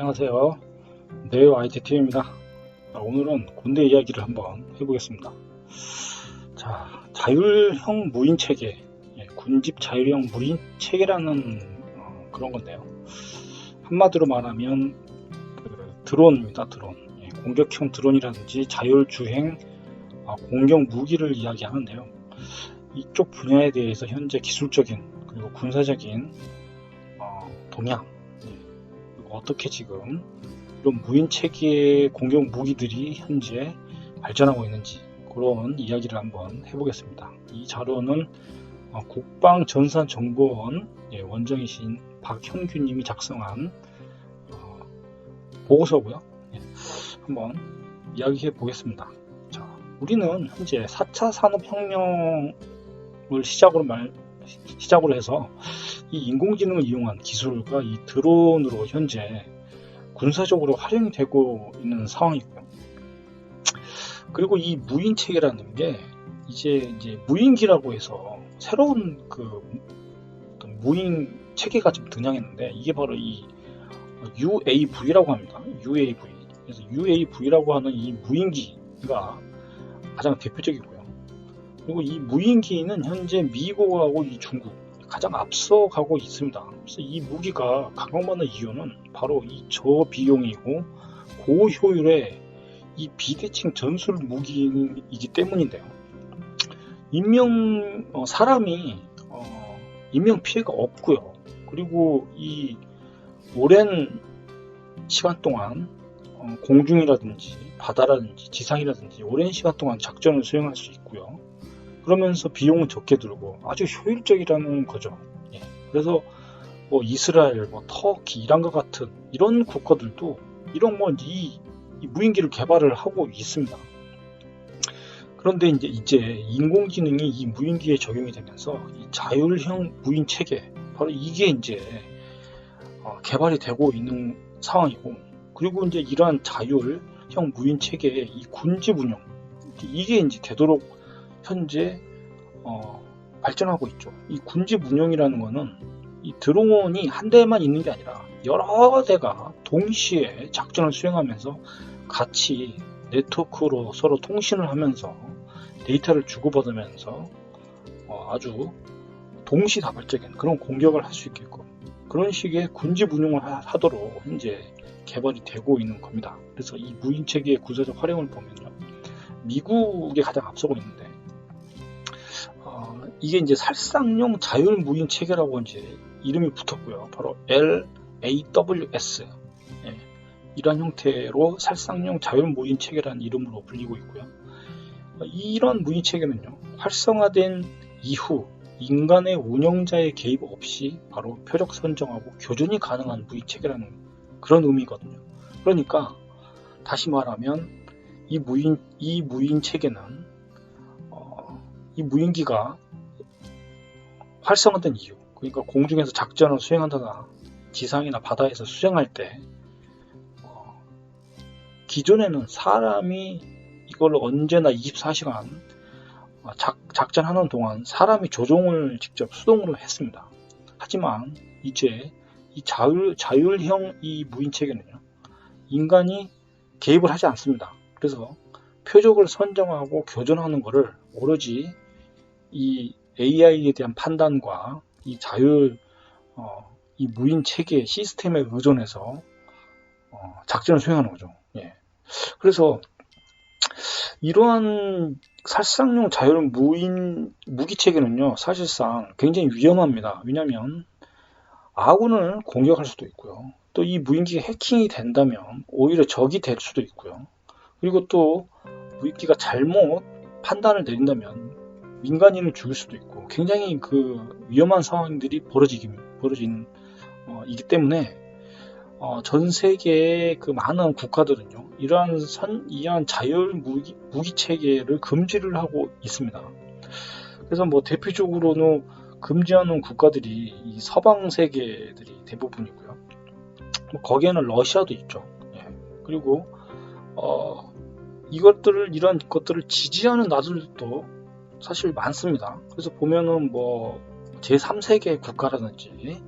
안녕하세요. 네오 IT팀입니다. 오늘은 군대 이야기를 한번 해보겠습니다. 자, 자율형 무인 체계, 예, 군집 자율형 무인 체계라는 어, 그런 건데요. 한마디로 말하면 그 드론입니다. 드론. 예, 공격형 드론이라든지 자율주행 어, 공격 무기를 이야기하는데요. 이쪽 분야에 대해서 현재 기술적인 그리고 군사적인 어, 동향 어떻게 지금 이런 무인 체계의 공격 무기들이 현재 발전하고 있는지 그런 이야기를 한번 해보겠습니다. 이 자료는 어, 국방전산정보원 예, 원장이신 박현규님이 작성한 어, 보고서고요. 예, 한번 이야기해 보겠습니다. 자, 우리는 현재 4차 산업혁명을 시작으로 말 시작으로 해서 이 인공지능을 이용한 기술과 이 드론으로 현재 군사적으로 활용이 되고 있는 상황이고요. 그리고 이 무인 체계라는 게 이제 이제 무인기라고 해서 새로운 그 무인 체계가 좀 등장했는데 이게 바로 이 UAV라고 합니다. UAV. 그래서 UAV라고 하는 이 무인기가 가장 대표적이고요. 그리고 이 무인기는 현재 미국하고 이 중국 가장 앞서가고 있습니다. 그래서 이 무기가 각광받는 이유는 바로 이 저비용이고 고효율의 이 비대칭 전술 무기이기 때문인데요. 인명 어, 사람이 어, 인명 피해가 없고요. 그리고 이 오랜 시간 동안 어, 공중이라든지 바다라든지 지상이라든지 오랜 시간 동안 작전을 수행할 수 있고요. 그러면서 비용은 적게 들고 아주 효율적이라는 거죠. 예. 그래서 뭐 이스라엘, 뭐 터키, 이란과 같은 이런 국가들도 이런 뭐이 무인기를 개발을 하고 있습니다. 그런데 이제 이제 인공지능이 이 무인기에 적용이 되면서 이 자율형 무인 체계 바로 이게 이제 어, 개발이 되고 있는 상황이고 그리고 이제 이러한 자율형 무인 체계의 이 군집 운영 이게 이제 되도록 현재 어, 발전하고 있죠. 이 군집 운영이라는 거는 이 드론이 한 대만 있는 게 아니라 여러 대가 동시에 작전을 수행하면서 같이 네트워크로 서로 통신을 하면서 데이터를 주고받으면서 어, 아주 동시다발적인 그런 공격을 할 수 있게끔 그런 식의 군집 운용을 하, 도록 현재 개발이 되고 있는 겁니다. 그래서 이 무인 체계의 구조적 활용을 보면요. 미국에 가장 앞서고 있는데 어, 이게 이제 살상용 자율 무인 체계라고 이제 이름이 붙었고요. 바로 LAWS 예, 이러한 형태로 살상용 자율 무인 체계라는 이름으로 불리고 있고요. 어, 이런 무인 체계는요 활성화된 이후 인간의 운영자의 개입 없이 바로 표적 선정하고 교전이 가능한 무인 체계라는 그런 의미거든요. 그러니까 다시 말하면 이 무인 이 무인 체계는 이 무인기가 활성화된 이유, 그러니까 공중에서 작전을 수행한다나 지상이나 바다에서 수행할 때 어, 기존에는 사람이 이걸 언제나 24시간 어, 작, 작전하는 동안 사람이 조종을 직접 수동으로 했습니다. 하지만 이제 이 자율, 자율형 이 무인 체계는요, 인간이 개입을 하지 않습니다. 그래서 표적을 선정하고 교전하는 것을 오로지 이 AI에 대한 판단과 이 자율 어, 이 무인 체계 시스템에 의존해서 어, 작전을 수행하는 거죠. 예. 그래서 이러한 살상용 자율 무인 무기 체계는요 사실상 굉장히 위험합니다. 왜냐하면 아군을 공격할 수도 있고요. 또 이 무인기가 해킹이 된다면 오히려 적이 될 수도 있고요. 그리고 또 무인기가 잘못 판단을 내린다면 민간인을 죽일 수도 있고 굉장히 그 위험한 상황들이 벌어지기 벌어진 어, 이기 때문에 어, 전 세계의 그 많은 국가들은요 이러한 선 이러한 자율 무기, 무기 체계를 금지를 하고 있습니다. 그래서 뭐 대표적으로는 금지하는 국가들이 이 서방 세계들이 대부분이고요. 뭐 거기에는 러시아도 있죠. 예. 그리고 어, 이것들을 이런 것들을 지지하는 나라들도 사실 많습니다. 그래서 보면은 뭐 제3세계 국가라든지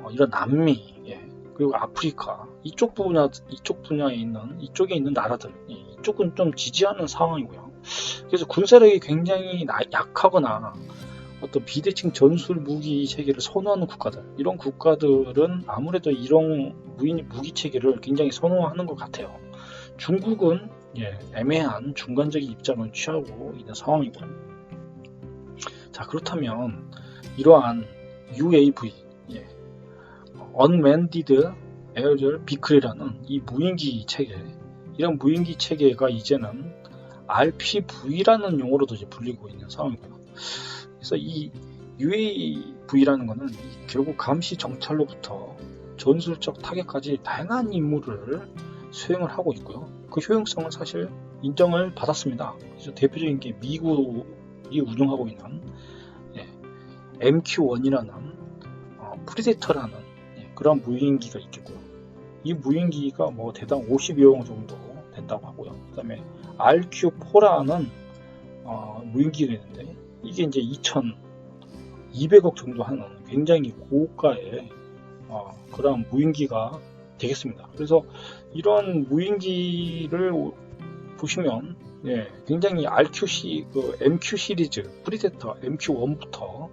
어, 이런 남미 예. 그리고 아프리카 이쪽 분야 이쪽 분야에 있는 이쪽에 있는 나라들 예, 이쪽은 좀 지지하는 상황이고요. 그래서 군사력이 굉장히 나- 약하거나 어떤 비대칭 전술 무기 체계를 선호하는 국가들 이런 국가들은 아무래도 이런 무기 체계를 굉장히 선호하는 것 같아요. 중국은 예, 애매한 중간적인 입장을 취하고 있는 상황이고요. 자 그렇다면 이러한 UAV 예, Unmanned Aerial Vehicle이라는 이 무인기 체계 이런 무인기 체계가 이제는 RPV라는 용어로도 이제 불리고 있는 상황이고요. 그래서 이 UAV라는 것은 결국 감시 정찰로부터 전술적 타격까지 다양한 임무를 수행을 하고 있고요. 그 효용성은 사실 인정을 받았습니다. 그래서 대표적인 게 미국 이 운영하고 있는 예, MQ-1이라는 어, 프리데터라는 예, 그런 무인기가 있겠고요. 이 무인기가 뭐 대당 50여 명 정도 된다고 하고요. 그 다음에 RQ-4라는 어, 무인기가 있는데 이게 이제 2,200억 정도 하는 굉장히 고가의 어, 그런 무인기가 되겠습니다. 그래서 이런 무인기를 보시면 예, 굉장히 RQC, 그 MQ 시리즈, 프리데터 MQ1부터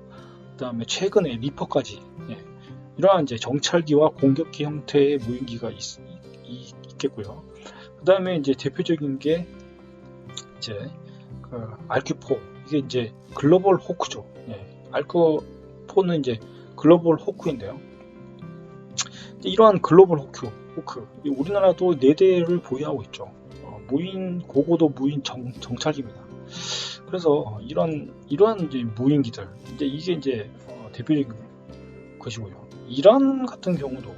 그 다음에 최근에 리퍼까지 예, 이러한 이제 정찰기와 공격기 형태의 무인기가 있, 겠고요 그 다음에 이제 대표적인 게 이제 그 RQ4 이게 이제 글로벌 호크죠. 예, RQ4는 이제 글로벌 호크인데요. 이러한 글로벌 호크, 호크 이 우리나라도 4대를 보유하고 있죠. 어, 무인 고고도 무인 정, 정찰기입니다. 그래서 이런 이러한 이제 무인기들 이제 이게 이제 어, 대표적인 것이고요. 이란 같은 경우도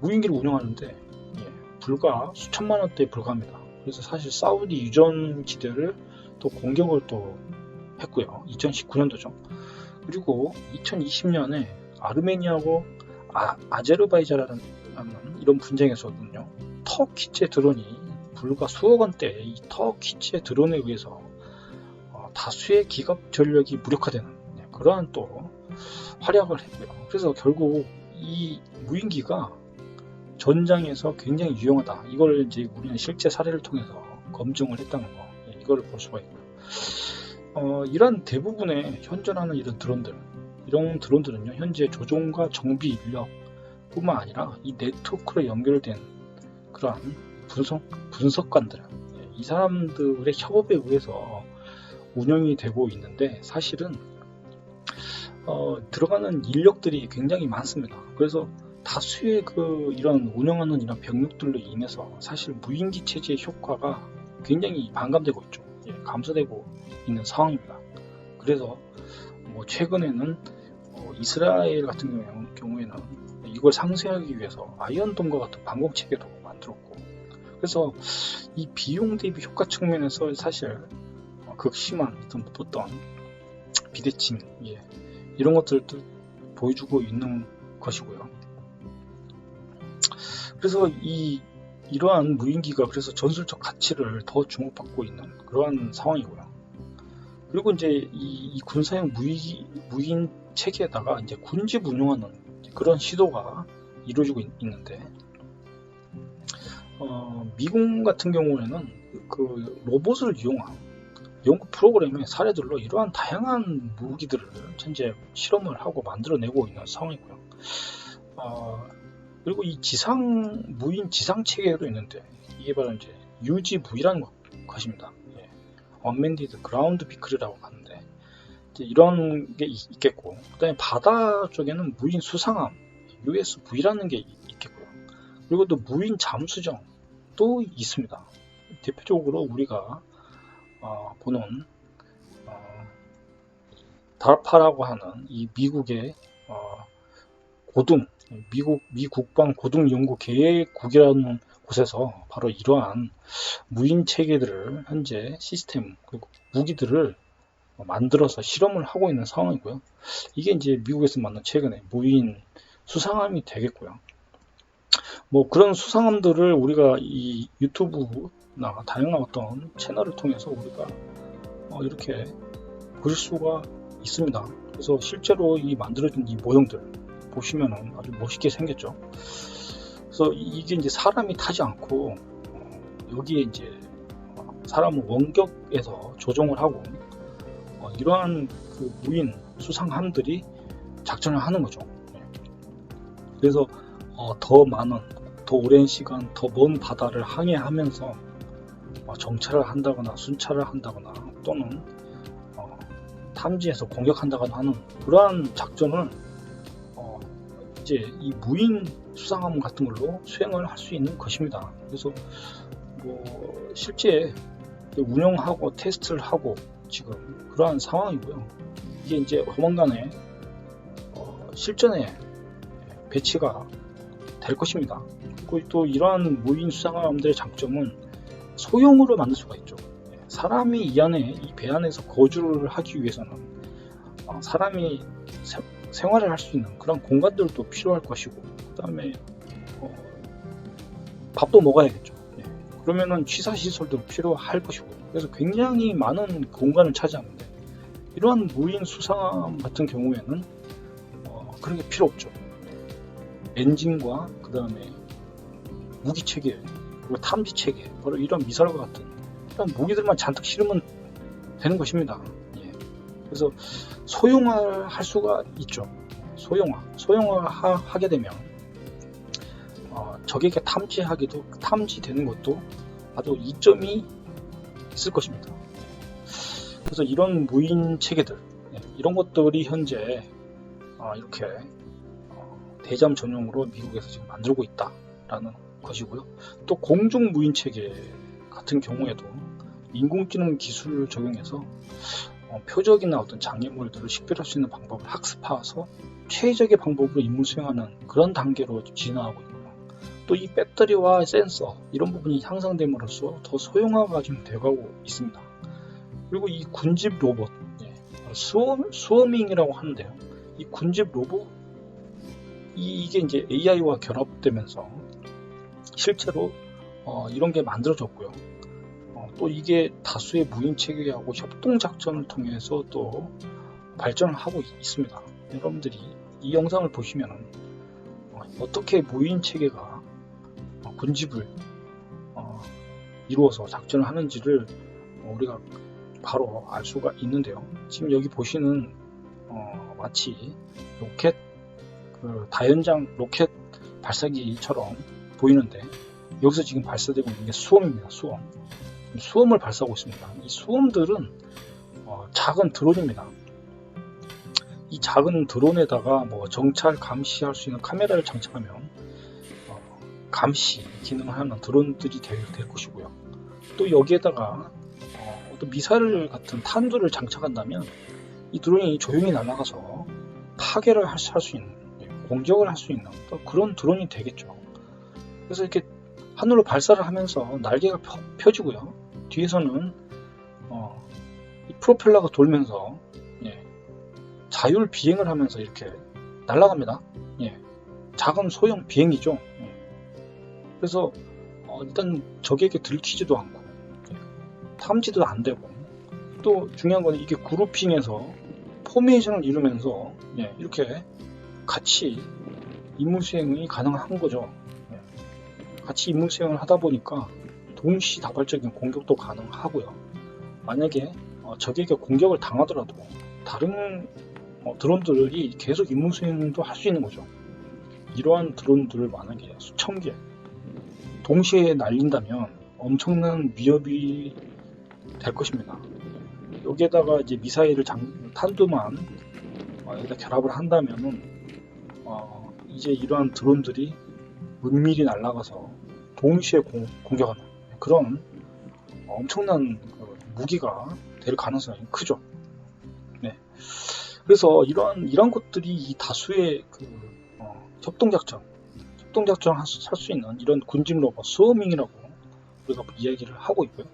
무인기를 운영하는데 예, 불과 수천만 원대에 불과합니다. 그래서 사실 사우디 유전 지대를 또 공격을 또 했고요. 2019년도죠. 그리고 2020년에 아르메니아하고 아, 아제르바이잔이라는 이런 분쟁에서는요. 터키제 드론이 불과 수억 원대 이 터키제 드론에 의해서 어, 다수의 기갑 전력이 무력화되는 네, 그러한 또 활약을 했고요. 그래서 결국 이 무인기가 전장에서 굉장히 유용하다. 이걸 이제 우리는 실제 사례를 통해서 검증을 했다는 거, 예, 이걸 볼 수가 있고요. 어, 이런 대부분의 현존하는 이런 드론들, 이런 드론들은요, 현재 조종과 정비 인력뿐만 아니라 이 네트워크로 연결된 그러한 분석, 분석관들, 예, 이 사람들의 협업에 의해서 운영이 되고 있는데 사실은 어, 들어가는 인력들이 굉장히 많습니다. 그래서 다수의 그 이런 운영하는 이런 병력들로 인해서 사실 무인기 체제의 효과가 굉장히 반감되고 있죠. 예, 감소되고 있는 상황입니다. 그래서 뭐 최근에는 어, 이스라엘 같은 경우- 경우에는 이걸 상쇄하기 위해서 아이언돔과 같은 방공 체계도 만들었고 그래서 이 비용 대비 효과 측면에서 사실 어, 극심한 어떤 어떤 비대칭 예, 이런 것들도 보여주고 있는 것이고요. 그래서 이 이러한 무인기가 그래서 전술적 가치를 더 주목받고 있는 그러한 상황이고요. 그리고 이제 이, 이 군사용 무인, 무인 체계에다가 이제 군집 운영하는 그런 시도가 이루어지고 있, 는데 어, 미국 같은 경우에는 그 로봇을 이용한 연구 프로그램의 사례들로 이러한 다양한 무기들을 현재 실험을 하고 만들어내고 있는 상황이고요. 어, 그리고 이 지상 무인 지상 체계도 있는데 이게 바로 이제 UGV라는 것, 것입니다. 예. Unmanned Ground Vehicle이라고 하는데 이런 게 있, 있겠고 그다음에 바다 쪽에는 무인 수상함 USV라는 게. 그리고 또 무인 잠수정도 있습니다. 대표적으로 우리가 어, 보는 어, 달파라고 하는 이 미국의 어, 고등 미국 미 국방 고등 연구 계획국이라는 곳에서 바로 이러한 무인 체계들을 현재 시스템 그리고 무기들을 만들어서 실험을 하고 있는 상황이고요. 이게 이제 미국에서 만든 최근에 무인 수상함이 되겠고요. 뭐 그런 수상함들을 우리가 이 유튜브나 다양한 어떤 채널을 통해서 우리가 어, 이렇게 보실 수가 있습니다. 그래서 실제로 이 만들어진 이 모형들 보시면은 아주 멋있게 생겼죠. 그래서 이- 이게 이제 사람이 타지 않고 어, 여기에 이제 어, 사람을 원격에서 조종을 하고 어, 이러한 그 무인 수상함들이 작전을 하는 거죠. 예. 그래서 어, 더 많은, 더 오랜 시간, 더 먼 바다를 항해하면서 어, 정찰을 한다거나 순찰을 한다거나 또는 어, 탐지해서 공격한다거나 하는 그러한 작전을 어, 이제 이 무인 수상함 같은 걸로 수행을 할 수 있는 것입니다. 그래서 뭐 실제 운영하고 테스트를 하고 지금 그러한 상황이고요. 이게 이제 조만간에 어, 실전에 배치가 될 것입니다. 그리고 또 이러한 무인 수상함들의 장점은 소형으로 만들 수가 있죠. 사람이 이 안에 이 배 안에서 거주를 하기 위해서는 어, 사람이 세- 생활을 할 수 있는 그런 공간들도 필요할 것이고 그다음에 어, 밥도 먹어야겠죠. 예. 그러면은 취사 시설도 필요할 것이고 그래서 굉장히 많은 공간을 차지하는데 이러한 무인 수상함 같은 경우에는 어, 그런 게 필요 없죠. 엔진과 그 다음에 무기 체계 그리고 탐지 체계 바로 이런 미사일과 같은 이런 무기들만 잔뜩 실으면 되는 것입니다. 예. 그래서 소형화할 수가 있죠. 소형화, 소형화 하 게 되면 어, 적에게 탐지하기도 탐지되는 것도 아주 이점이 있을 것입니다. 그래서 이런 무인 체계들 예, 이런 것들이 현재 어, 이렇게 어, 대잠 전용으로 미국에서 지금 만들고 있다라는 것이고요. 또 공중 무인 체계 같은 경우에도 인공지능 기술을 적용해서 어, 표적이나 어떤 장애물들을 식별할 수 있는 방법을 학습해서 최적의 방법으로 임무 수행하는 그런 단계로 진화하고 있고요. 또 이 배터리와 센서 이런 부분이 향상됨으로써 더 소형화가 좀 되어가고 있습니다. 그리고 이 군집 로봇 예, 스워, 스워밍이라고 하는데요. 이 군집 로봇 이, 이게 이제 AI와 결합되면서 실제로 어, 이런 게 만들어졌고요. 어, 또 이게 다수의 무인 체계하고 협동 작전을 통해서 또 발전을 하고 있- 있습니다. 여러분들이 이 영상을 보시면 어, 어떻게 무인 체계가 어, 군집을 어, 이루어서 작전을 하는지를 어, 우리가 바로 알 수가 있는데요. 지금 여기 보시는 어, 마치 로켓 그 다연장 로켓 발사기처럼 보이는데 여기서 지금 발사되고 있는 게 수험입니다. 수험. 수험을 발사하고 있습니다. 이 수험들은 어, 작은 드론입니다. 이 작은 드론에다가 뭐 정찰 감시할 수 있는 카메라를 장착하면 어, 감시 기능을 하는 드론들이 될, 될 것이고요. 또 여기에다가 어, 어떤 미사일 같은 탄두를 장착한다면 이 드론이 조용히 날아가서 파괴를 할 수 있는 예, 공격을 할 수 있는 또 그런 드론이 되겠죠. 그래서 이렇게 하늘로 발사를 하면서 날개가 펴, 펴지고요. 뒤에서는 어, 이 프로펠러가 돌면서 예, 자율 비행을 하면서 이렇게 날아갑니다. 예, 작은 소형 비행이죠. 예. 그래서 어, 일단 적에게 들키지도 않고 예, 탐지도 안 되고 또 중요한 건 이게 그룹핑해서 포메이션을 이루면서 예, 이렇게 같이 임무 수행이 가능한 거죠. 예. 같이 임무 수행을 하다 보니까 동시다발적인 공격도 가능하고요. 만약에 어, 적에게 공격을 당하더라도 다른 어, 드론들이 계속 임무 수행도 할 수 있는 거죠. 이러한 드론들을 만약에 수천 개 동시에 날린다면 엄청난 위협이 될 것입니다. 여기에다가 이제 미사일을 장, 탄두만 어, 여기다 결합을 한다면은 어, 이제 이러한 드론들이 은밀히 날아가서 동시에 공, 공격하는 그런 엄청난 그 무기가 될 가능성이 크죠. 네. 그래서 이러한 이런 것들이 이 다수의 그 어, 협동작전, 협동작전을 할수 있는 이런 군집 로봇 스워밍이라고 우리가 이야기를 하고 있고요.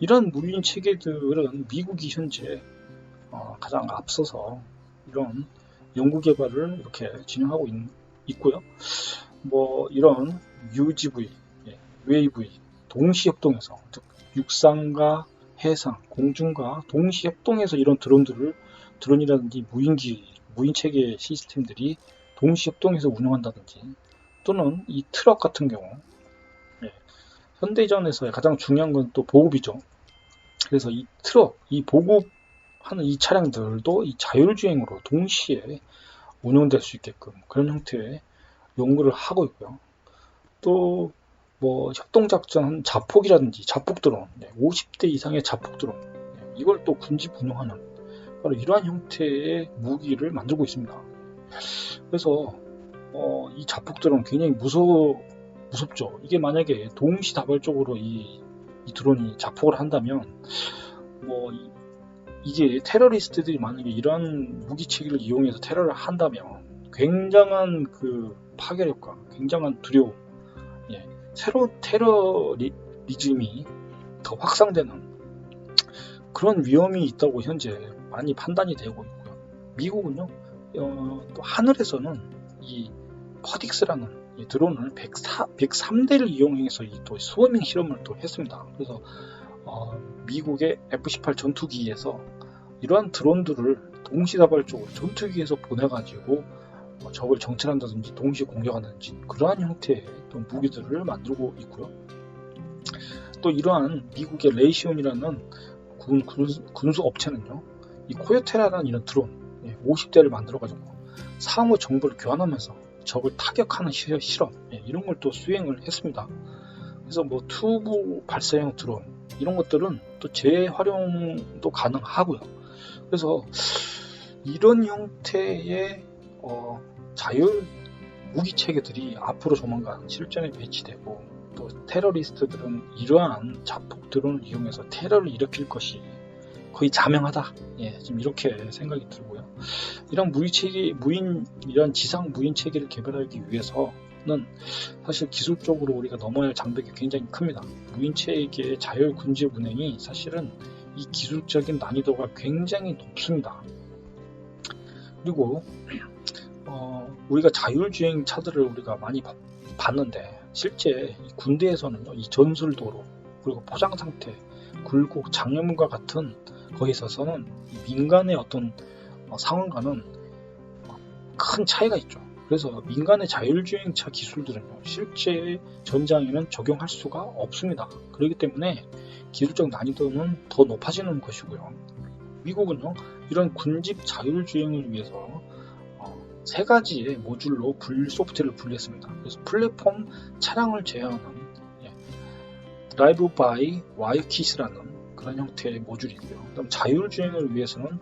이런 무인 체계들은 미국이 현재 어, 가장 앞서서 이런 연구 개발을 이렇게 진행하고 있, 고요 뭐 이런 UGV, 예, UAV 동시 협동해서 즉 육상과 해상, 공중과 동시 협동해서 이런 드론들을 드론이라든지 무인기, 무인 체계 시스템들이 동시 협동해서 운영한다든지 또는 이 트럭 같은 경우 예, 현대전에서 가장 중요한 건 또 보급이죠. 그래서 이 트럭, 이 보급 하는 이 차량들도 이 자율주행으로 동시에 운영될 수 있게끔 그런 형태의 연구를 하고 있고요. 또 뭐 협동작전 자폭이라든지 자폭 드론, 50대 이상의 자폭 드론 네, 이걸 또 군집 운영하는 바로 이러한 형태의 무기를 만들고 있습니다. 그래서 어, 이 자폭 드론 굉장히 무서 무섭죠. 이게 만약에 동시다발적으로 이, 이 드론이 자폭을 한다면 뭐 이, 이게 테러리스트들이 만약에 이러한 무기 체계를 이용해서 테러를 한다면 굉장한 그 파괴력과 굉장한 두려움, 예, 새로운 테러리즘이 더 확산되는 그런 위험이 있다고 현재 많이 판단이 되고 있고요. 미국은요, 어, 또 하늘에서는 이 퍼딕스라는 이 드론을 104, 103대를 이용해서 이 또 스워밍 실험을 또 했습니다. 그래서 어, 미국의 F-18 전투기에서 이러한 드론들을 동시다발적으로 전투기에서 보내가지고 어, 적을 정찰한다든지 동시 공격한다든지 그러한 형태의 또 무기들을 만들고 있고요. 또 이러한 미국의 레이시온이라는 군, 군수, 군수 업체는요, 이 코요테라라는 이런 드론 50대를 만들어가지고 상호 정보를 교환하면서 적을 타격하는 시- 실험 예, 이런 걸 또 수행을 했습니다. 그래서 뭐 투구 발사형 드론 이런 것들은 또 재활용도 가능하고요. 그래서 이런 형태의 어, 자율 무기 체계들이 앞으로 조만간 실전에 배치되고 또 테러리스트들은 이러한 자폭 드론을 이용해서 테러를 일으킬 것이 거의 자명하다. 예, 지금 이렇게 생각이 들고요. 이런 무인 체계, 무인 이런 지상 무인 체계를 개발하기 위해서 는 사실 기술적으로 우리가 넘어야 할 장벽이 굉장히 큽니다. 무인 체계의 자율 군집 운행이 사실은 이 기술적인 난이도가 굉장히 높습니다. 그리고 어, 우리가 자율주행 차들을 우리가 많이 봐- 봤는데 실제 이 군대에서는요, 이 전술도로 그리고 포장 상태, 굴곡, 장애물과 같은 거기에 있어서는 이 민간의 어떤 어, 상황과는 어, 큰 차이가 있죠. 그래서 민간의 자율주행차 기술들은요, 실제 전장에는 적용할 수가 없습니다. 그렇기 때문에 기술적 난이도는 더 높아지는 것이고요. 미국은요, 이런 군집 자율주행을 위해서 어, 세 가지의 모듈로 분 소프트웨어를 분리했습니다. 그래서 플랫폼 차량을 제어하는 예, 드라이브 바이 와이킷이라는 그런 형태의 모듈이고요. 그다음 자율주행을 위해서는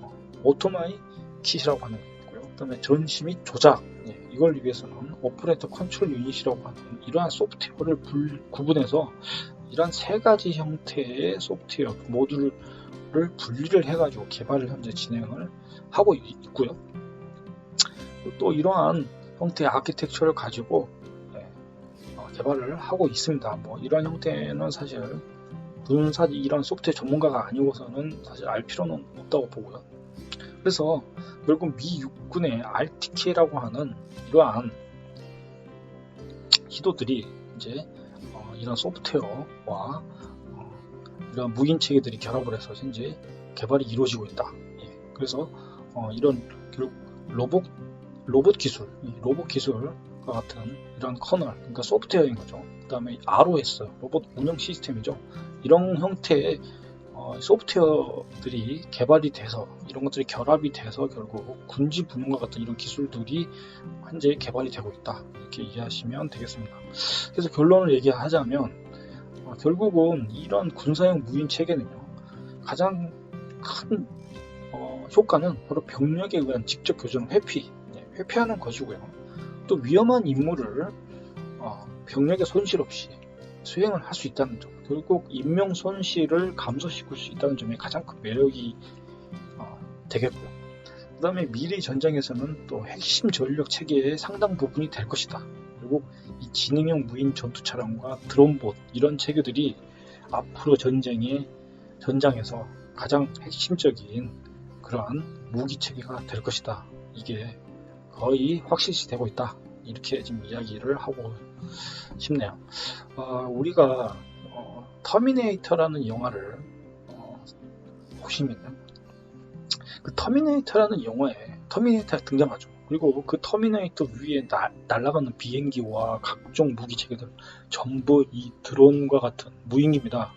어, 오토마이 킷이라고 하는. 그다음에 전시 및 조작 예, 이걸 위해서는 오퍼레이터 컨트롤 유닛이라고 하는 이러한 소프트웨어를 불- 구분해서 이런 세 가지 형태의 소프트웨어 모듈을 분리를 해가지고 개발을 현재 진행을 하고 있- 있고요. 또 이러한 형태의 아키텍처를 가지고 예, 어, 개발을 하고 있습니다. 뭐 이런 형태는 사실 분사 이런 소프트웨어 전문가가 아니고서는 사실 알 필요는 없다고 보고요. 그래서 결국 미 육군의 RTK라고 하는 이러한 기도들이 이제 어, 이런 소프트웨어와 어, 이런 무인 체계들이 결합을 해서 현재 개발이 이루어지고 있다. 예, 그래서 어, 이런 결국 로봇 로봇 기술, 이 로봇 기술과 같은 이런 커널, 그러니까 소프트웨어인 거죠. 그 다음에 ROS, 로봇 운영 시스템이죠. 이런 형태의 어, 소프트웨어들이 개발이 돼서 이런 것들이 결합이 돼서 결국 군지 분능과 같은 이런 기술들이 현재 개발이 되고 있다. 이렇게 이해하시면 되겠습니다. 그래서 결론을 얘기하자면 어, 결국은 이런 군사용 무인 체계는요 가장 큰 어, 효과는 바로 병력에 의한 직접 교전 회피, 네, 회피하는 것이고요. 또 위험한 임무를 어, 병력의 손실 없이 수행을 할 수 있다는 점, 결국 인명 손실을 감소시킬 수 있다는 점이 가장 큰 매력이 어, 되겠고요. 그 다음에 미래 전장에서는 또 핵심 전력 체계의 상당 부분이 될 것이다. 결국 이 지능형 무인 전투 차량과 드론봇 이런 체계들이 앞으로 전쟁의 전장에서 가장 핵심적인 그러한 무기 체계가 될 것이다. 이게 거의 확실시 되고 있다. 이렇게 지금 이야기를 하고 싶네요. 어, 우리가 어, 터미네이터라는 영화를 어, 보시면요. 그 터미네이터라는 영화에 터미네이터가 등장하죠. 그리고 그 터미네이터 위에 나- 날아가는 비행기와 각종 무기 체계들 전부 이 드론과 같은 무인기입니다.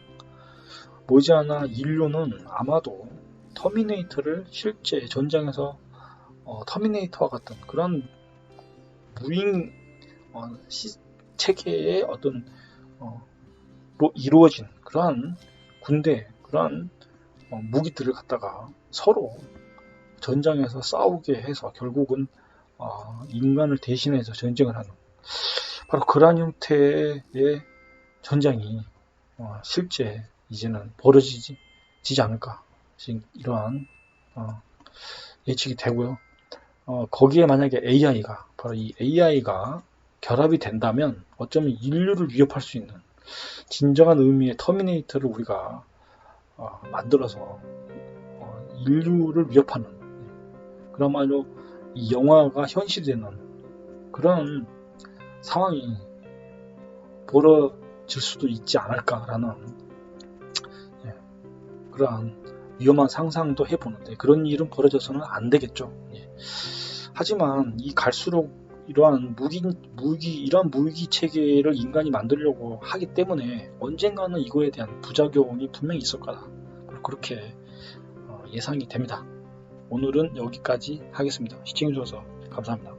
머지않아 인류는 아마도 터미네이터를 실제 전장에서 어, 터미네이터와 같은 그런 무인 어, 시- 체계의 어떤 어, 로 이루어진 그러한 군대 그러한 어, 무기들을 갖다가 서로 전장에서 싸우게 해서 결국은 어, 인간을 대신해서 전쟁을 하는 바로 그러한 형태의 전장이 어, 실제 이제는 벌어지지 지지 않을까 지금 이러한 어, 예측이 되고요. 어, 거기에 만약에 AI가 바로 이 AI가 결합이 된다면 어쩌면 인류를 위협할 수 있는 진정한 의미의 터미네이터를 우리가 어, 만들어서 어, 인류를 위협하는 그야말로 이 영화가 현실되는 그런 상황이 벌어질 수도 있지 않을까라는 예, 그러한 위험한 상상도 해보는데 그런 일은 벌어져서는 안 되겠죠. 예. 하지만 이 갈수록 이러한 무기 무기 이러한 무기 체계를 인간이 만들려고 하기 때문에 언젠가는 이거에 대한 부작용이 분명히 있을 거다. 그렇게 어, 예상이 됩니다. 오늘은 여기까지 하겠습니다. 시청해주셔서 감사합니다.